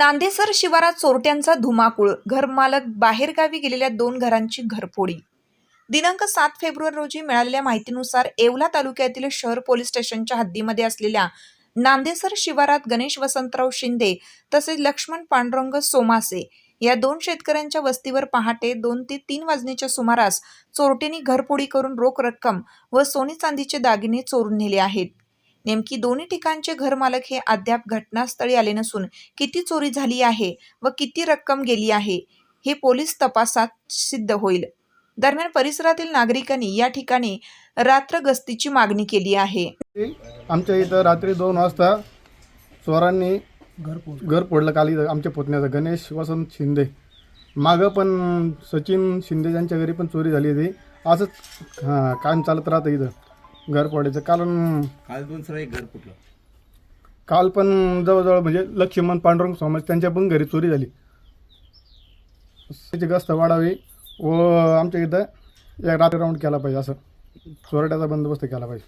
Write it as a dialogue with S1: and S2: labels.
S1: नांदेसर शिवारात चोरट्यांचा धुमाकूळ. घरमालक बाहेरगावी गेलेल्या दोन घरांची घरफोडी. दिनांक सात फेब्रुवारी रोजी मिळालेल्या माहितीनुसार येवला तालुक्यातील शहर पोलीस स्टेशनच्या हद्दीमध्ये असलेल्या नांदेसर शिवारात गणेश वसंतराव शिंदे तसेच लक्ष्मण पांडुरंग सोमासे या दोन शेतकऱ्यांच्या वस्तीवर पहाटे दोन ते तीन वाजण्याच्या सुमारास चोरट्यांनी घरफोडी करून रोख रक्कम व सोने चांदीचे दागिने चोरून नेले आहेत. नेमकी दोन्ही ठिकाणचे घरमालक हे अद्याप घटनास्थळी आले नसून किती चोरी झाली आहे व किती रक्कम गेली आहे हे पोलीस तपासात सिद्ध होईल. दरम्यान परिसरातील नागरिकांनी या ठिकाणी रात्र गस्तीची मागणी केली आहे.
S2: आमच्या इथं रात्री दोन वाजता चोरांनी घर फोडलं. काल इथं आमच्या पुतण्याचं गणेश वसंत शिंदे. मागं पण सचिन शिंदे यांच्या घरी पण चोरी झाली होती. असंच हां कायम चालत राहतं इथं. घर फोडायचं कारण
S3: काल दुसरं एक घर फुटलं.
S2: काल पण जवळजवळ म्हणजे लक्ष्मण पांडुरंग समाज त्यांच्या पण घरी चोरी झाली. त्याची गस्त वाढावी व आमच्या इथं एक रात्री राऊंड केला पाहिजे असं. चोरट्याचा बंदोबस्त केला पाहिजे.